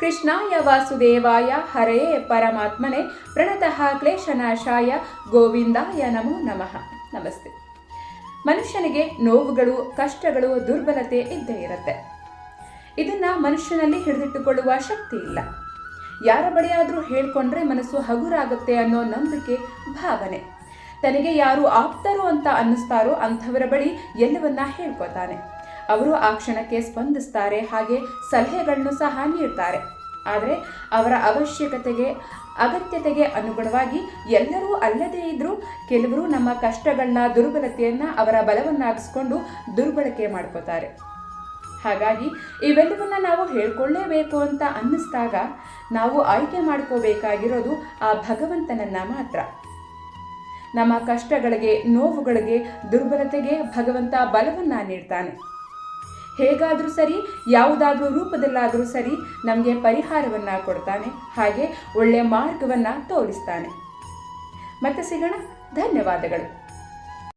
ಕೃಷ್ಣಾಯ ವಾಸುದೇವಾಯ, ಹರೆಯೇ ಪರಮಾತ್ಮನೆ, ಪ್ರಣತಃ ಕ್ಲೇಶನಾಶಾಯ, ಗೋವಿಂದಾಯ ನಮೋ ನಮಃ. ನಮಸ್ತೆ. ಮನುಷ್ಯನಿಗೆ ನೋವುಗಳು, ಕಷ್ಟಗಳು, ದುರ್ಬಲತೆ ಇದ್ದೇ ಇರುತ್ತೆ. ಇದನ್ನ ಮನುಷ್ಯನಲ್ಲಿ ಹಿಡಿದಿಟ್ಟುಕೊಳ್ಳುವ ಶಕ್ತಿ ಇಲ್ಲ. ಯಾರ ಬಳಿಯಾದರೂ ಹೇಳ್ಕೊಂಡ್ರೆ ಮನಸ್ಸು ಹಗುರಾಗುತ್ತೆ ಅನ್ನೋ ನಂಬಿಕೆ, ಭಾವನೆ. ತನಗೆ ಯಾರು ಆಪ್ತರು ಅಂತ ಅನ್ನಿಸ್ತಾರೋ ಅಂಥವರ ಬಳಿ ಎಲ್ಲವನ್ನ ಹೇಳ್ಕೊತಾನೆ. ಅವರು ಆ ಕ್ಷಣಕ್ಕೆ ಸ್ಪಂದಿಸ್ತಾರೆ, ಹಾಗೆ ಸಲಹೆಗಳನ್ನು ಸಹ ನೀಡ್ತಾರೆ. ಆದರೆ ಅವರ ಅವಶ್ಯಕತೆಗೆ, ಅಗತ್ಯತೆಗೆ ಅನುಗುಣವಾಗಿ ಎಲ್ಲರೂ ಅಲ್ಲದೇ ಇದ್ದರೂ ಕೆಲವರು ನಮ್ಮ ಕಷ್ಟಗಳನ್ನ, ದುರ್ಬಲತೆಯನ್ನು ಅವರ ಬಲವನ್ನಾಗಿಸ್ಕೊಂಡು ದುರ್ಬಳಕೆ ಮಾಡ್ಕೋತಾರೆ. ಹಾಗಾಗಿ ಇವೆಲ್ಲವನ್ನ ನಾವು ಹೇಳ್ಕೊಳ್ಳೇಬೇಕು ಅಂತ ಅನ್ನಿಸ್ದಾಗ ನಾವು ಆಯ್ಕೆ ಮಾಡ್ಕೋಬೇಕಾಗಿರೋದು ಆ ಭಗವಂತನನ್ನ ಮಾತ್ರ. ನಮ್ಮ ಕಷ್ಟಗಳಿಗೆ, ನೋವುಗಳಿಗೆ, ದುರ್ಬಲತೆಗೆ ಭಗವಂತ ಬಲವನ್ನ ನೀಡ್ತಾನೆ. ಹೇಗಾದರೂ ಸರಿ, ಯಾವುದಾದ್ರೂ ರೂಪದಲ್ಲಾದರೂ ಸರಿ ನಮಗೆ ಪರಿಹಾರವನ್ನು ಕೊಡ್ತಾನೆ, ಹಾಗೆ ಒಳ್ಳೆಯ ಮಾರ್ಗವನ್ನು ತೋರಿಸ್ತಾನೆ. ಮತ್ತೆ ಸಿಗೋಣ, ಧನ್ಯವಾದಗಳು.